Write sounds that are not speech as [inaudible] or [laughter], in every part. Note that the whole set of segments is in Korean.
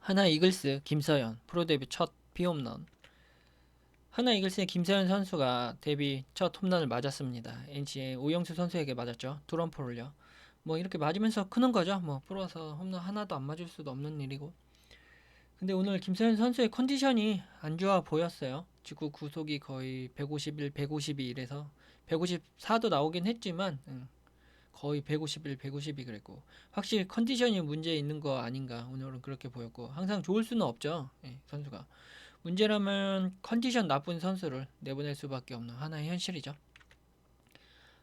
하나 이글스 김서현 프로 데뷔 첫 비홈런. 하나 이글스의 김서현 선수가 데뷔 첫 홈런을 맞았습니다. NC의 오영수 선수에게 맞았죠. 두런포를요. 뭐 이렇게 맞으면서 크는 거죠. 뭐 프로서 홈런 하나도 안 맞을 수도 없는 일이고. 근데 오늘 김서현 선수의 컨디션이 안 좋아 보였어요. 직구 구속이 거의 151, 152 이래서 154도 나오긴 했지만 음, 거의 151, 152 그랬고 확실히 컨디션이 문제 있는 거 아닌가 오늘은 그렇게 보였고 항상 좋을 수는 없죠 예, 선수가 문제라면 컨디션 나쁜 선수를 내보낼 수밖에 없는 하나의 현실이죠.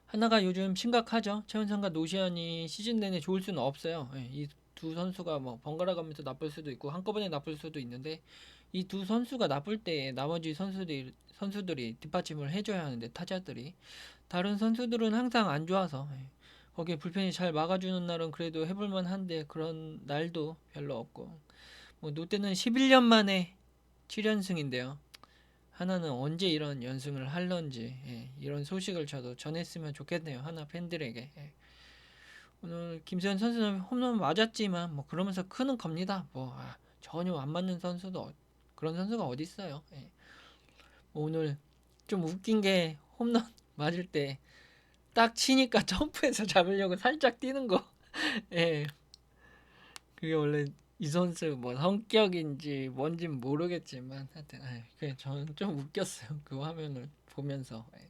하나가 요즘 심각하죠. 최은성과 노시안이 시즌 내내 좋을 수는 없어요. 예, 이두 선수가 뭐 번갈아 가면서 나쁠 수도 있고 한꺼번에 나쁠 수도 있는데 이 두 선수가 나쁠 때 나머지 선수들이 선수들이 뒷받침을 해줘야 하는데 타자들이 다른 선수들은 항상 안 좋아서 예, 거기에 불펜이 잘 막아주는 날은 그래도 해볼만 한데 그런 날도 별로 없고 뭐 롯데는 11년 만에 7연승인데요. 하나는 언제 이런 연승을 할런지 예, 이런 소식을 저도 전했으면 좋겠네요. 하나 팬들에게 예. 오늘 김세현 선수는 홈런 맞았지만 뭐 그러면서 크는 겁니다. 뭐 아, 전혀 안 맞는 선수도 어- 그런 선수가 어디 있어요. 예. 뭐 오늘 좀 웃긴 게 홈런 [laughs] 맞을 때 딱 치니까 [laughs] 점프해서 잡으려고 살짝 뛰는 거. [laughs] 예. 그게 원래 이 선수 뭐 성격인지 뭔진 모르겠지만 하여튼 아이, 그냥 저는 좀 웃겼어요. 그 화면을 보면서 예.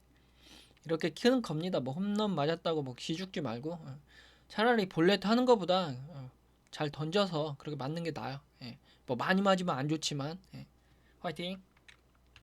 이렇게 키는 겁니다. 뭐 홈런 맞았다고 뭐 기죽지 말고 어. 차라리 볼넷 하는 것보다 어, 잘 던져서 그렇게 맞는 게 나아요. 예. 뭐 많이 맞으면 안 좋지만 예. 화이팅.